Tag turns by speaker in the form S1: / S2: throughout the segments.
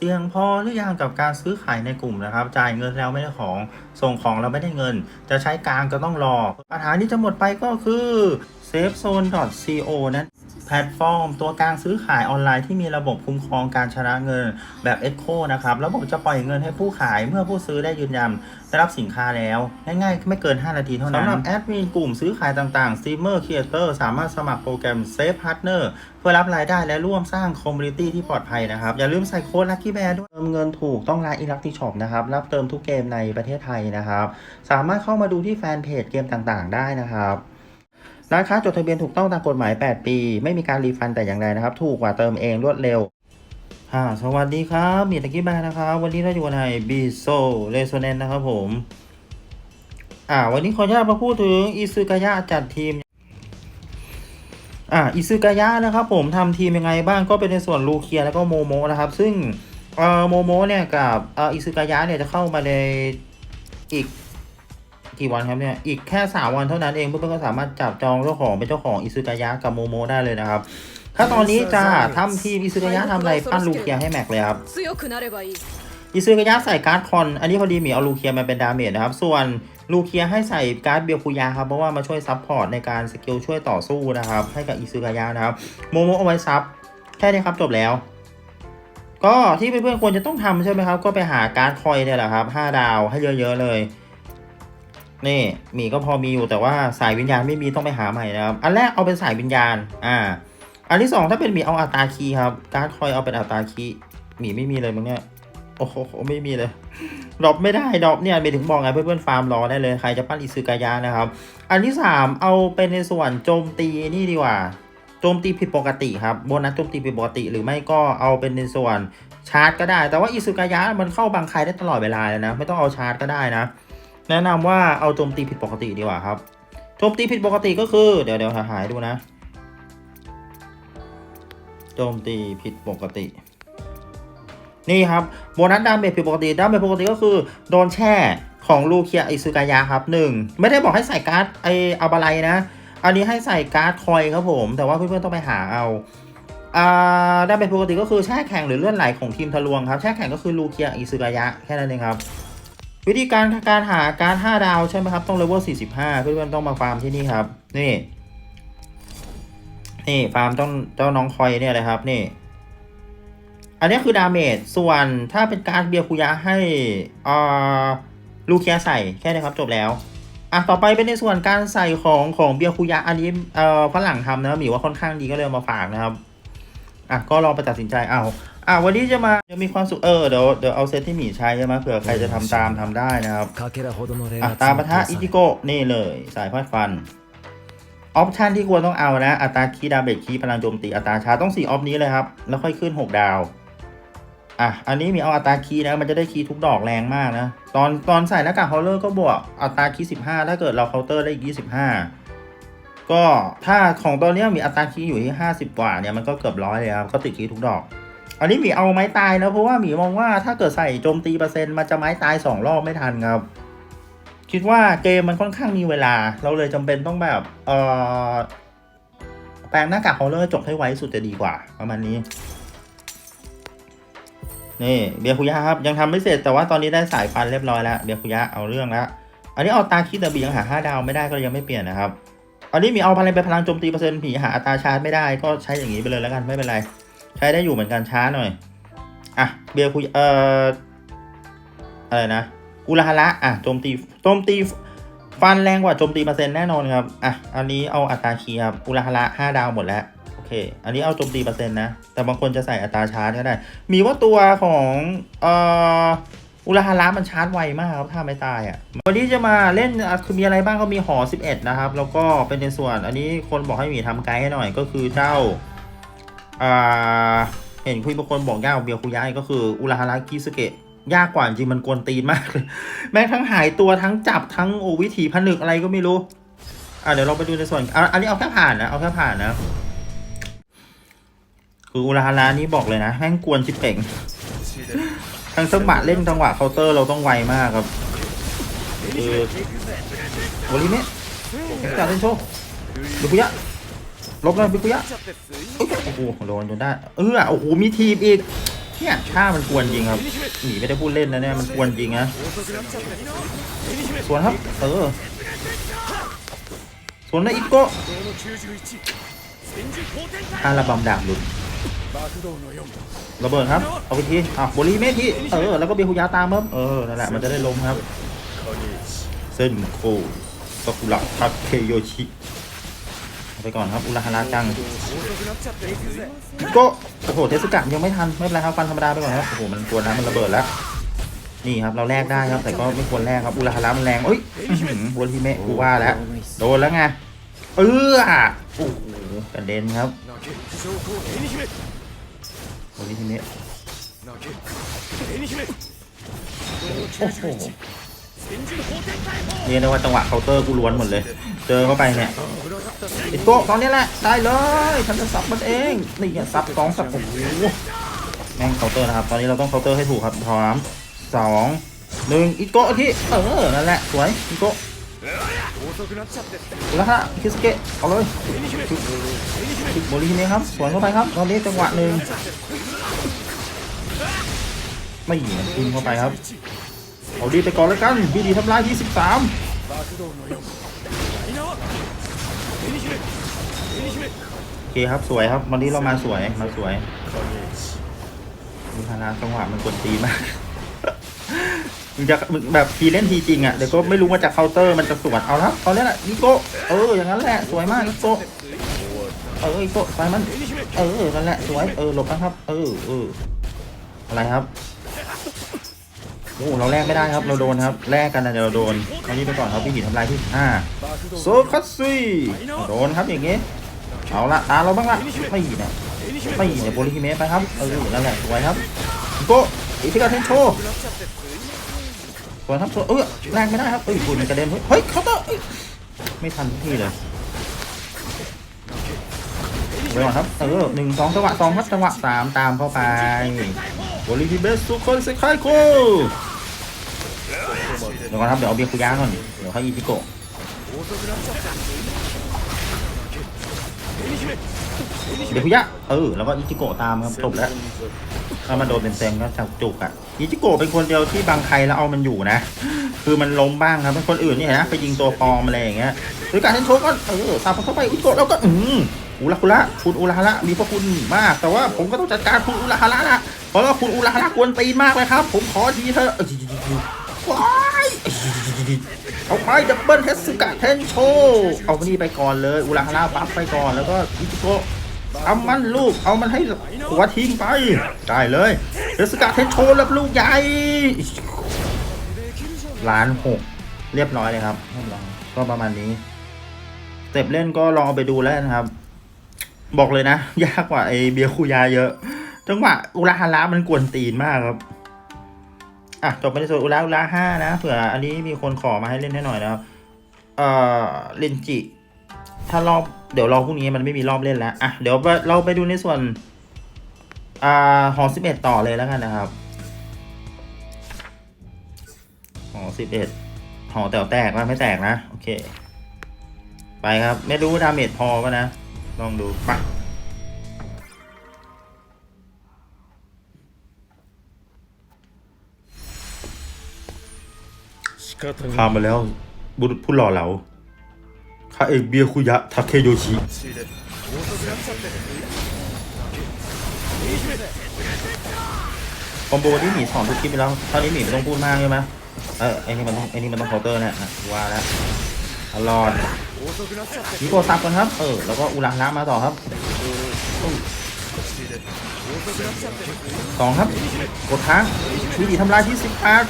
S1: เสี่ยงพอหรือยังกับการซื้อขายในกลุ่มนะครับ จ่ายเงินแล้วไม่ได้ของ ส่งของเราไม่ได้เงิน จะใช้กลางก็ต้องรอ ปัญหาที่จะหมดไปก็คือ safezone.co นั้น แพลตฟอร์ม ตัวกลางซื้อขายออนไลน์ที่มีระบบคุ้มครองการชำระเงินแบบ Echo นะครับ ระบบจะปล่อยเงินให้ผู้ขายเมื่อผู้ซื้อได้ยืนยันได้รับสินค้าแล้ว ง่ายๆ ไม่เกิน 5 นาทีเท่านั้นสำหรับแอดมินกลุ่มซื้อขายต่างๆ Streamer Creator สามารถสมัครโปรแกรม Safe Partner เพื่อรับรายได้และร่วมสร้างคอมมูนิตี้ที่ปลอดภัยนะครับ อย่าลืมใส่โค้ด Lucky Bear ด้วยเติมเงินถูกต้องร้าน Electric Shop นะครับ รับเติมทุกเกมในประเทศไทยนะครับ สามารถเข้ามาดูที่แฟนเพจเกมต่างๆ ได้นะครับ ร้านค้าจดทะเบียนถูกต้องตามกฎหมาย 8 ปี ไม่มีการรีฟันแต่อย่างใดนะครับ ถูกกว่าเติมเองรวดเร็วอ่าสวัสดีครับมีตะกี้แบร์นะครับ วันนี้เราอยู่ในบีโซเรโซเนนนะครับผม อ่า วันนี้ขออนุญาตมาพูดถึงอิซึกายะจัดทีม อ่าอิซึกายะนะครับผมทำทีมยังไงบ้างก็เป็นในส่วนลูเคียแล้วก็โมโมนะครับ ซึ่งเอ่อโมโมเนี่ยกับเอ่ออิซึกายะเนี่ยจะเข้ามาในอีก กี่วันครับเนี่ย อีกแค่3วันเท่านั้นเองเพื่อนๆก็สามารถจับจองเจ้าของเป็นเจ้าของอิซุกายะกับโมโมได้เลยนะครับถ้าตอนนี้จะทำทีมอิซุกายะทำอะไรปั้นลูเคียให้แม็กเลยครับอิซุกายะใส่การ์ดคอน อันนี้พอดีหมีเอาลูเคียมาเป็นดาเมจนะครับ ส่วนลูเคียให้ใส่การ์ดเบียคุยาครับ เพราะว่ามาช่วยซับพอร์ตในการสกิลช่วยต่อสู้นะครับ ให้กับอิซุกายะนะครับ โมโมเอาไว้ซับ แค่นี้ครับจบแล้ว ก็ที่เพื่อนๆควรจะต้องทำใช่ไหมครับ ก็ไปหาการ์ดคอยเนี่ยแหละครับ 5 ดาวให้เยอะ ๆ เลย นี่หมีก็พอมีอยู่แต่ว่าสายวิญญาณไม่มีต้องไปหาใหม่นะครับ อันแรกเอาเป็นสายวิญญาณ อ่า อันที่สองถ้าเป็นหมีเอาอัตราคีครับ การ์ดคอยเอาเป็นอัตราคีหมีไม่มีเลยมั้งเนี่ย โอ้โหไม่มีเลยดรอปไม่ได้ดรอปเนี่ยไปถึงบอกไงเพื่อนๆฟาร์มรอได้เลยใครจะปั้นอิซึกายะนะครับ อันที่สามเอาเป็นในส่วนโจมตีนี่ดีกว่าโจมตีผิดปกติครับโบนัสโจมตีผิดปกติ หรือไม่ก็เอาเป็นในส่วนชาร์จก็ได้ แต่ว่าอิซึกายะมันเข้าบังใครได้ตลอดเวลาเลยนะ ไม่ต้องเอาชาร์จก็ได้นะ แนะนำว่าเอาโจมตีผิดปกติดีกว่าครับโจมตีผิดปกติก็คือเดี๋ยวเดี๋ยวหายดูนะโจมตีผิดปกติ นี่ครับโบนัสดาเมจผิดปกติดาเมจปกติก็คือโดนแช่ของลูเคียอิซึกายะครับหนึ่งไม่ได้บอกให้ใส่การ์ดไออาบาไลนะ อันนี้ให้ใส่การ์ดคอยครับผม แต่ว่าเพื่อนๆต้องไปหาเอาอ่าดาเมจปกติก็คือแช่แข็งหรือเลื่อนไหลของทีมทะลวงครับแช่แข็งก็คือลูเคียอิซึกายะแค่นั้นเองครับ วิธีการการหาการ5ดาวใช่ไหมครับ ต้องเลเวล45 เพื่อนๆต้องมาฟาร์มที่นี่ครับ นี่ นี่ฟาร์มต้องเจ้าน้องคอยเนี่ยเลยครับ นี่ อันนี้คือดาเมจ ส่วนถ้าเป็นการเบียร์คุยะให้อ่าลูเคียใส่แค่นี้ครับจบแล้วอะต่อไปเป็นในส่วนการใส่ของของเบียร์คุยะอันนี้เอ่อฝรั่งทำนะหมีว่าค่อนข้างดีก็เลยมาฝากนะครับอะก็ลองไปตัดสินใจเอา อะวันนี้จะมาจะมีความสุขเออเดี๋ยวเดี๋ยวเอาเซตที่หมีใช้มาเผื่อใครจะทำตามทำได้นะครับอะตาปะทะอิจิโกะนี่เลย สายพอดฟันออปชันที่ควรต้องเอานะ อัตราคีดาเบกคีพลังโจมตีอัตราชาต้องสี่ออฟนี้เลยครับ แล้วค่อยขึ้น 6 ดาว อะ อันนี้มีเอาอัตราคีนะ มันจะได้คีทุกดอกแรงมากนะ ตอนตอนใส่หน้ากากฮอลเลอร์ก็บวกอัตราคีสิบห้าถ้าเกิดเราเคาน์เตอร์ได้อีกยี่สิบห้าก็ถ้าของตอนนี้มีอัตราคีอยู่ที่ห้าสิบกว่าเนี่ยมันก็เกือบร้อยเลยครับ ก็ติดคีทุกดอก อันนี้หมีเอาไม้ตายนะเพราะว่าหมีมองว่าถ้าเกิดใส่โจมตีเปอร์เซ็นต์มันจะไม้ตายสองรอบไม่ทันครับ คิดว่าเกมมันค่อนข้างมีเวลา เราเลยจำเป็นต้องแบบเออแปลงหน้ากากเคาน์เตอร์จบให้ไวสุดจะดีกว่า ประมาณนี้ นี่เบียคุยะครับ ยังทำไม่เสร็จแต่ว่าตอนนี้ได้สายฟันเรียบร้อยแล้วเบียคุยะเอาเรื่องแล้วอันนี้เอาตาคิดแต่บียังหาห้าดาวไม่ได้ก็ยังไม่เปลี่ยนนะครับอันนี้มีเอาพลังไปพลังโจมตีเปอร์เซ็นต์ผีหาอัตราชาร์จไม่ได้ก็ใช้อย่างนี้ไปเลยแล้วกันไม่เป็นไร ใช้ได้อยู่เหมือนกันช้าหน่อย อะ เบียร์คุยเอ่ออะไรนะอุลาฮาระอะโจมตีโจมตีฟันแรงกว่าโจมตีเปอร์เซ็นต์แน่นอนครับ อะ อันนี้เอาอัตราคีย์ครับอุลาฮาระห้าดาวหมดแล้ว โอเค อันนี้เอาโจมตีเปอร์เซ็นต์นะ แต่บางคนจะใส่อัตราชาร์จก็ได้ มีว่าตัวของเอ่ออุลาฮาระมันชาร์จไวมากครับถ้าไม่ตายอะ วันนี้จะมาเล่นคือมีอะไรบ้างก็มีหอ 11 นะครับ แล้วก็เป็นในส่วน อันนี้คนบอกให้หมีทำไกด์ให้หน่อยก็คือเจ้า เห็นคุยบางคนบอกยากกว่าเบียวคุยายก็คืออุราฮาระกิสเกะยากกว่าจริงมันกวนตีนมากเลยแม้ทั้งหายตัวทั้งจับทั้งโอวิถีผนึกอะไรก็ไม่รู้ อะเดี๋ยวเราไปดูในส่วนอะอันนี้เอาแค่ผ่านนะเอาแค่ผ่านนะ คืออุราฮาระนี้บอกเลยนะแม่งกวนชิบเป่งทั้งจังหวะเล่นจังหวะเคาน์เตอร์เราต้องไวมากครับคือโอลิเมะกซ์ตร้าเล่นโชว์บิคุยะ ลบเลยบิคุยะโอ้โหโดนจนได้ เออโอ้โหมีทีมอีก เนี่ยท่ามันกวนจริงครับ หนีไม่ได้พูดเล่นนะเนี่ยมันกวนจริงนะสวนครับ เออสวนนะอิโกะอาระบำดาบหลุดระเบิดครับ เอาไปทีอะโบลีเมทีเออ แล้วก็เบฮุยาตามครับเออ นั่นแหละ มันจะได้ล้มครับ เส้นโคซากุระทาเคโยชิ เอาไปก่อนครับอุราฮาระจังก็โอ้โหเทสกะยังไม่ทันไม่เป็นไรครับฟันธรรมดาไปก่อนครับโอ้โหมันกวนนะมันระเบิดแล้วนี่ครับเราแลกได้ครับแต่ก็ไม่ควรแลกครับอุราฮาระมันแรงเอ้ยอื้อหือโบลีเมะกูว่าแล้วโดนแล้วไงเออโอ้โหกระเด็นครับโบลีเมะโอ้โหเรียกได้ว่าจังหวะเคาน์เตอร์กูล้วนหมดเลย เจอเข้าไปเนี่ยไอ้โก้ตอนนี้แหละได้เลยฉันจะสับมันเองนี่ไงสับสองสับโอ้โหแม่งเคาน์เตอร์นะครับ ตอนนี้เราต้องเคาน์เตอร์ให้ถูกครับพร้อมสองหนึ่งอีโก้ที่เออนั่นแหละสวยอีโก้แล้วฮะคิสเกะเอาเลยชุดโมลีนี่ครับสวนเข้าไปครับตอนนี้จังหวะหนึ่งไม่เหยียบทิ้งเข้าไปครับเอาดีไปก่อนแล้วกันบีดีทำลายที่13 โอเคครับสวยครับวันนี้เรามาสวยมาสวยมีพานาจังหวะมันกวนตีมากมึงจะมึงแบบทีเล่นทีจริงอะเดี๋ยวก็ไม่รู้ว่าจะเคาน์เตอร์มันจะสวนเอาละเอาเนี้ยแหละนิโก้เอออย่างนั้นแหละสวยมากนิโก้เออนิโก้ไปมัน เออนั่นแหละสวยเออหลบนะครับ เออเอออะไรครับโอ้เราแลกไม่ได้ครับ เราโดนครับแลกกันนะเดี๋ยวเราโดนเอานี้ไปก่อนครับพี่หินทำลายที่ห้า โซคัตซุยโดนครับอย่างงี้เอาละตาเราบ้างละไม่เนี่ยไม่เนี่ยโบลิฮิเมะไปครับเออนั่นแหละสวยครับโกอิทิกาเทนโชสวยครับสวยเออแรงไม่ได้ครับเอ้ยคุณมันกระเด็นเฮ้ยเฮ้ยเคาน์เตอร์เอ้ยไม่ทันทุกทีเลยไปก่อนครับเออหนึ่งสองจังหวะสองครับจังหวะสามตามเข้าไปโบลิฮิเมะสุโคนเซคายโกเดี๋ยวก่อนครับเดี๋ยวเอาเบียร์คุย่าก่อนเดี๋ยวให้อิทิโกะ เดี๋ยวคุยะเออแล้วก็อิจิโกะตามครับจบแล้วถ้ามันโดนเต็มๆก็จับจุกอะอิจิโกะเป็นคนเดียวที่บังใครแล้วเอามันอยู่นะ คือมันล้มบ้างครับเป็นคนอื่นนี่นะไปยิงตัวปลอมอะไรอย่างเงี้ยหรือการเล่นโชกก็เออตามเข้าไปอิจิโกะแล้วก็อืมอุระคุระคุณอุระฮาระมีพระคุณมาก แต่ว่าผมก็ต้องจัดการคุณอุระฮาระละเพราะว่าคุณอุระฮาระกวนตีนมากเลยครับ ผมขอทีเถอะว้าย เอาไปดับเบิลเทสกะเทนโชเอาไปนี่ไปก่อนเลยอุระฮาระบัฟไปก่อนแล้วก็อิจิโกะเอามันลูกเอามันให้หัวทิ้งไปได้เลยเดสกาเทนโชแล้วลูกใหญ่ล้านหกเรียบร้อยเลยครับก็ประมาณนี้เต็ปเล่นก็ลองเอาไปดูแล้วนะครับ บอกเลยนะ ยากกว่าไอเบียคูยาเยอะจังหวะอุราฮาระมันกวนตีนมากครับ อะจบไปในส่วนอุราอุราห้านะเผื่ออันนี้มีคนขอมาให้เล่นให้หน่อยนะครับเอ่อเลนจิ ถ้ารอบเดี๋ยวรอพรุ่งนี้มันไม่มีรอบเล่นแล้วอะเดี๋ยวเราไปดูในส่วนอ่าหอสิบเอ็ดต่อเลยแล้วกันนะครับหอสิบเอ็ดหอแต๋วแตกว่าไม่แตกนะ โอเค ไปครับ ไม่รู้ดาเมจพอป่ะนะ ลองดูปะ ข้ามาแล้ว บุรุษผู้หล่อเหลาข้าเอกเบียคุยะทาเคโยชิคอมโบที่หมีสอนทุกคลิปไปแล้วเท่านี้หมีไม่ต้องพูดมากใช่ไหมเออไอ้นี่มันต้องไอ้นี่มันต้องเคาน์เตอร์เนี่ยนะว่าแล้วตลอดนิโกซับกันครับ เออ แล้วก็อุลังน้ำมาต่อครับสองครับ กดค้างชูดีทำลายที่สิบแปด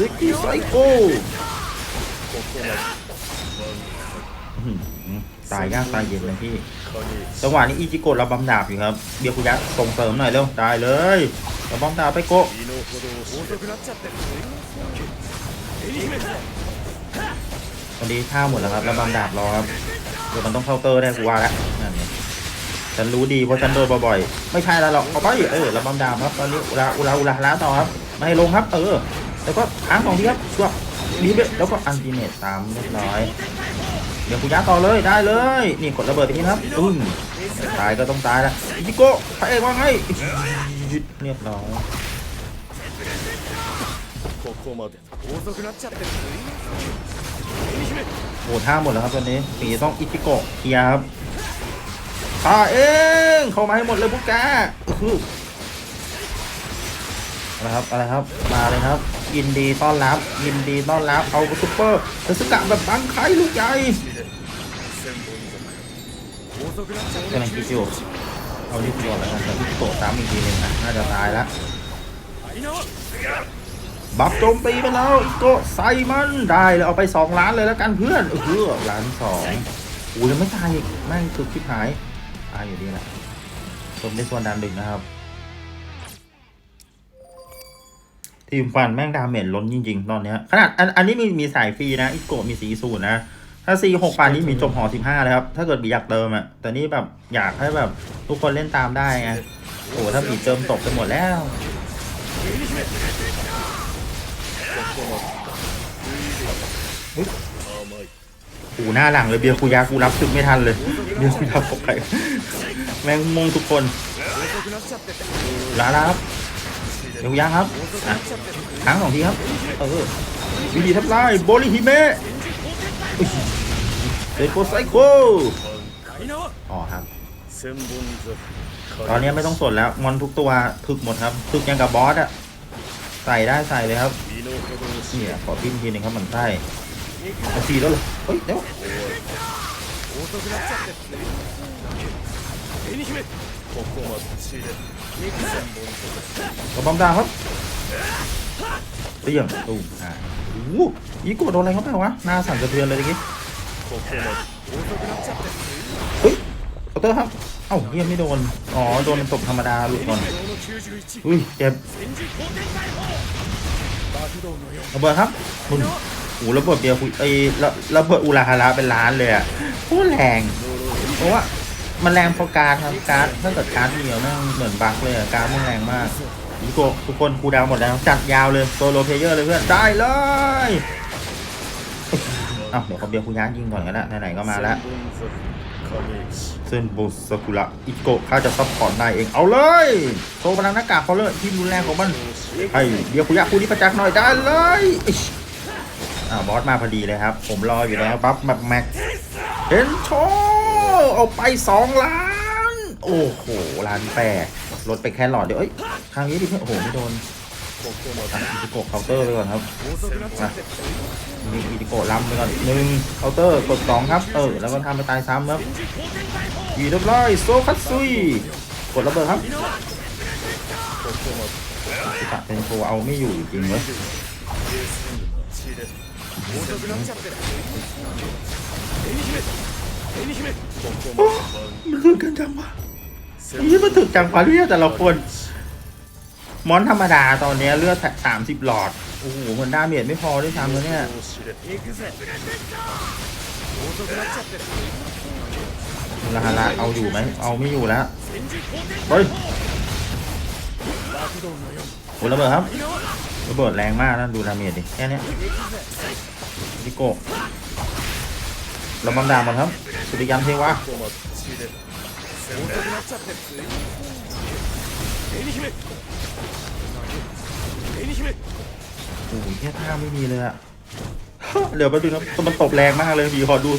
S1: ซิกกี้ไซโก้ตายยากตายเย็นเลยพี่ จังหวะนี้อีจิโกะเราบำดาบอยู่ครับ เบียคุยะส่งเสริมหน่อยเร็ว ตายเลยเราบำดาบไปโกะตอนนี้ท่าหมดแล้วครับเราบำดาบรอครับ เดี๋ยวมันต้องเคาน์เตอร์ได้กูว่าแล้วฉันรู้ดีเพราะฉันโดนบ่อยๆ ไม่ใช่แล้วหรอกเอาไปเออเราบำดาบครับตอนนี้อุระอุระอุระแล้วต่อครับไม่ลงครับ เออ แล้วก็ค้างสองทีครับชัวรีบแล้วก็อันติเมตตามเรียบร้อย เดี๋ยวกูย้าต่อเลยได้เลย นี่กดระเบิดไปนี่ครับปึ้งตายก็ต้องตายละอิจิโก้พระเอกว่าไงเรียบร้อยโอ้ท่าหมดแล้วครับตอนนี้ปีต้องอิจิโกะเคลียครับตายเองเข้ามาให้หมดเลยพวกแกอะไรครับอะไรครับมาเลยครับ ยินดีต้อนรับ ยินดีต้อนรับเอาซุปเปอร์เทสกัะแบบบังไคลูกใหญ่กำลังคิดอยู่เอาลิฟต์ก่อนแล้วกันแต่ลิฟต์โตตามอีกทีนึงนะน่าจะตายแล้วบับโจมตีไปแล้วอีโกใส่มันได้แล้วเอาไป 2 ล้านเลยแล้วกันเพื่อนเออล้านสองอู้ยังไม่ตายอีกแม่งคือคลิปหายตายอยู่ดีแหละชมได้ส่วนดันดึงนะครับ ทีมฟันแม่งดาเมจล้นจริง ๆ ตอนเนี้ยขนาดอันอันนี้มีมีสายฟรีนะอีโกะมีสีสูนนะ ถ้าซีหกปานนี้มีจบหอสิบห้าแล้วครับ ถ้าเกิดบีอยากเติมอะ แต่นี่แบบอยากให้แบบทุกคนเล่นตามได้ไงโอ้ถ้าบีเติมตกไปหมดแล้วกูหน้าหลังเลยเบียร์กูยากูรับซึมไม่ทันเลยเบียร์กูรับตกไปแม่งมงทุกคนลารับ เดี๋ยวคูยาครับอ่ะครั้งสองทีครับเออวิธีทับไล่โบลิฮิเมะอุ๊ยเดโกไซโค
S2: 張り直す
S1: อ๋อครับ
S3: 千本桜
S1: ตอนนี้ไม่ต้องสนแล้วมอนทุกตัวถึกหมดครับถึกยังกับบอสอะใส่ได้ใส่เลยครับ
S3: 身の程を知
S1: เนี่
S3: れ
S1: ยขอพิมพ์ทีหนึ่งครับมันใต้เอาทีแล้วเหรอเฮ้ยเดี๋ยว
S2: 遅くなっちゃってる絵に姫
S3: ここまで知れ千本
S1: ก ระบำดาครับเตี้ยงตูมอ่าโอ้โหอีกูโดนอะไรเข้าเปล่าวะหน้าสั่นสะเทือนเลยตะกี้เฮ้ยเอาเตอร์ครับ เอ้าเยี่ยมไม่โดน อ๋อ โดนมันตกธรรมดาหลุดก่อนอุ้ยเจ็บระเบิดครับคุณโอ้ระเบิดเดียวคุยไอ้ระเบิดอุลาฮาระเป็นล้านเลยอะโคตรแรงเพราะว่า มันแรงพอการครับการ์ดถ้าเกิดการ์ดเดียวแม่งเหมือนบักเลยการมันแรงมากทุกคนทุกคนกูดาวหมดแล้วจัดยาวเลยโซโลเพเยอร์เลยเพื่อนได้เลยอ้าเดี๋ยวเขาเบียร์คุย้านยิงก่อนก็ได้ไหนๆก็มาแล้วเซนบุสกุระอิโกะข้าจะซัพพอร์ตนายเองเอาเลยโชว์พลังหน้ากากเขาเลยที่รุนแรงของมันไอ้เบียร์คุยกับคู่นี้ประจักษ์หน่อยได้เลยอ่าบอสมาพอดีเลยครับ ผมรออยู่แล้วปั๊บแบบแม็กเอ็นโช เอาไปสองล้าน โอ้โหล้านแปดลดไปแค่หลอดเดียวเอ้ยครั้งนี้ดิเพื่อนโอ้โหไม่โดนอิติโกะเคาน์เตอร์ไปก่อนครับ
S2: นะ
S1: นี่อิติโกะล้ำไปก่อนหนึ่งเคาน์เตอร์กดสองครับเออแล้วก็ทำไปตายซ้ำครับอีเรียบร้อยโซคัตซุยกดระเบิดครับตะเป็นโชเอาไม่อยู่จริงเว้ย
S3: มัน
S1: ตื่นเกินจังวะนี่มันถึกจังวะเลือดแต่เราคน มอนธรรมดาตอนนี้เลือดสามสิบหลอด โอ้โหเหมือนดาเมจไม่พอด้วยซ้ำแล้วเนี่ยลาฮาระเอาอยู่ไหม เอาไม่อยู่แล้ว เฮ้ยโอ้ระเบิดครับระเบิดแรงมากนะดูดาเมจดิ แค่นี้นิโก้ เรามันดามันครับ สุริยันเทวะโอ้ยแค่ท่าไม่มีเลยอะเดี๋ยวไปดูนะมันตบแรงมากเลยพี่ขอดู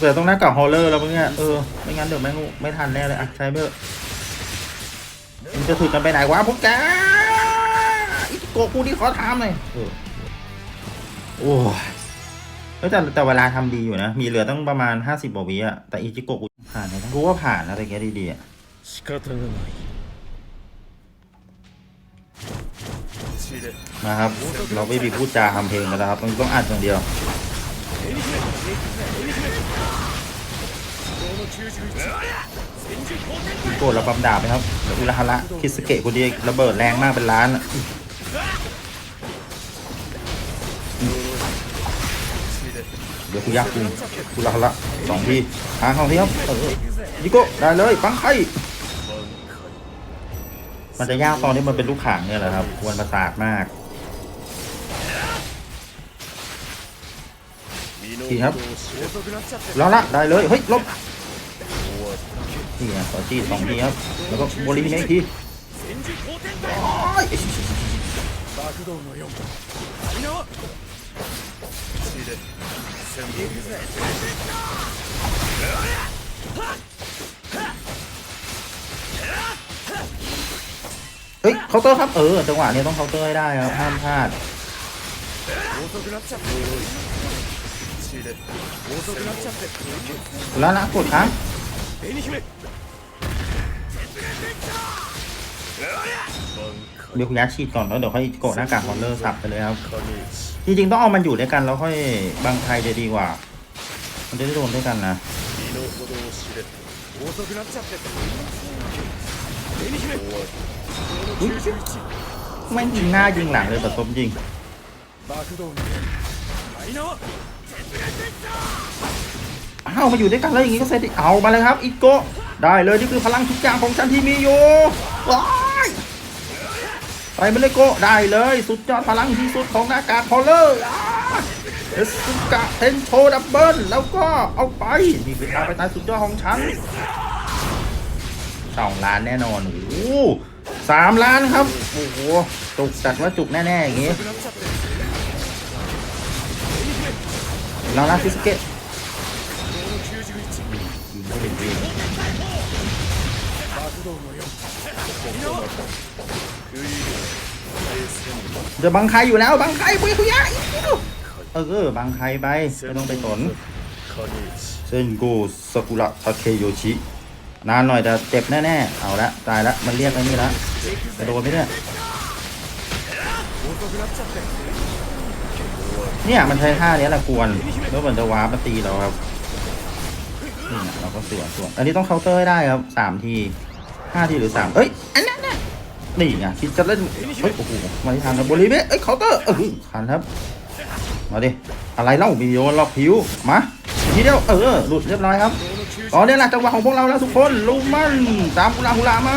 S1: เสือต้องหน้ากับฮอลเลอร์แล้วมึงเนี่ยเออ ไม่งั้นเดี๋ยวแม่งไม่ทันแน่เลยอะใช้เบอร์มันจะถึงกันไปไหนวะพวกแกอีกโกกูที่ขอถามหน่ยโอ้ เอแต่แต่เวลาทำดีอยู่นะ มีเหลือตั้งประมาณห้าสิบกว่าวิอะแต่อีจิโกะกูผ่านนะรู้ว่าผ่านนะแต่แกดีๆอะมาครับ เราไม่มีพูดจาทำเพลงกันแล้วครับ มันต้องอัดอย่างเดียวโกดเราปั๊ดาบไปครับอุลาฮาระคิสเกะคนเดียระเบิดแรงมากเป็นล้าน เดี๋ยวกูยักกูคุณละละสองทีหางสองทีครับเออยิโก้ได้เลยปังไข่มันจะยากตอนนี้มันเป็นลูกขางเนี่ยแหละครับควรประสาทมากทีครับแล้วละได้เลยเฮ้ยลบนี่นะขอจี้สองทีครับแล้วก็โบลิมิเนที
S2: 戦時後天だ
S1: โอ้ย
S2: 爆動の4みんなは
S3: 血で千本
S2: 行くぜ
S1: เฮ้ยเคาน์เตอร์ครับเออจังหวะนี้ต้องเคาน์เตอร์ให้ได้ครับห้ามพลาด
S2: 遅くなっちゃって
S3: 血で
S2: 遅くなっちゃって
S1: แล้วนะกดครับ
S2: 紅姫
S1: เดี๋ยวคุณยัดฉีดก่อนแล้วเดี๋ยวค่อยโกดหน้ากากฮอลเลอร์สับไปเลยครับ
S3: 影
S1: จริงๆต้องเอามันอยู่ด้วยกันแล้วค่อยบางไทยจะดีกว่า มันจะได้โดนด้วยกันนะไม่ยิงหน้ายิงหลังเลยแต่ต้มยิงอ้าวมาอยู่ด้วยกันแล้วอย่างนี้ก็เสร็จเอามาเลยครับ อีกโก้ได้เลยนี่คือพลังทุกอย่างของฉันที่มีอยู่ ไปเมเลโกได้เลย สุดยอดพลังที่สุดของหน้ากากพอลเลอร์เอสุกะเทนโชดับเบิลแล้วก็เอาไปมีเวลาไปตายสุดยอดของฉันสองล้านแน่นอนโอ้สามล้านครับ โอ้โห จุกจัดว่าจุกแน่ ๆ อย่างงี้ลองลาซิสเกต จะบังใครอยู่แล้วบังใครปุยคุยะเออบังใครไปไม่ต้องไปสนเซนโกสกุระทาเคโยชิ นานหน่อยแต่เจ็บแน่ๆ เอาละตายละมันเรียกไอ้นี่ละจะโดนไหมเนี่ยเนี่ยมันใช้ท่านี้แหละกวนแล้วเหมือนจะว้าร์ปตีเราครับนี่เราก็สวนส่วนอันนี้ต้องเคาน์เตอร์ให้ได้ครับสามทีห้าทีหรือสามเอ้ยอันนั้น นี่ไงคิดจะเล่นเฮ้ยโอ้โหมาที่ทางครับบริเวณเอ้ยเคาน์เตอร์เออทันครับมาดิอะไรเล่ามีโยนล็อกผิวมาทีเดียวเออหลุดเรียบร้อยครับอ๋อเนี่ยแหละจังหวะของพวกเราแล้วทุกคนลุมมันตามกุลาหุลามา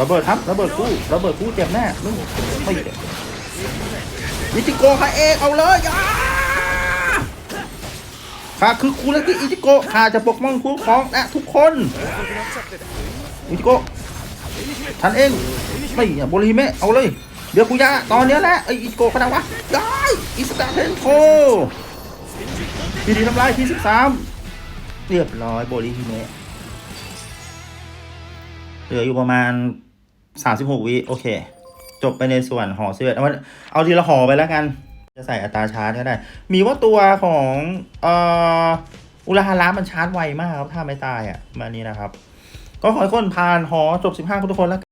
S1: ระเบิดครับระเบิดคู่ระเบิดคู่เจ็บแน่ไม่ไม่อิจิโกะค่ะเอกเอาเลยค่ะคือคูเล็กที่อิจิโกะค่ะจะปกป้องคู่ของและทุกคนอิจิโกะ ฉันเองไม่โบริเมะเอาเลย เดี๋ยวคุยะตอนเนี้ยแหละไออิโกะก็ได้วะได้อิสกาเทนโคพีดีทำลายทีสิบสามเรียบร้อยโบริฮิเมะเหลืออยู่ประมาณ36วิโอเค จบไปในส่วนหอเสื้อเอาเอาทีละหอไปแล้วกัน จะใส่อัตราชาร์จก็ได้ มีว่าตัวของเอ่ออุลาฮาระมันชาร์จไวมากครับ ถ้าไม่ตายอะมานี้นะครับ ก็ขอให้คนผ่านหอจบ 15คนทุกคนแล้ว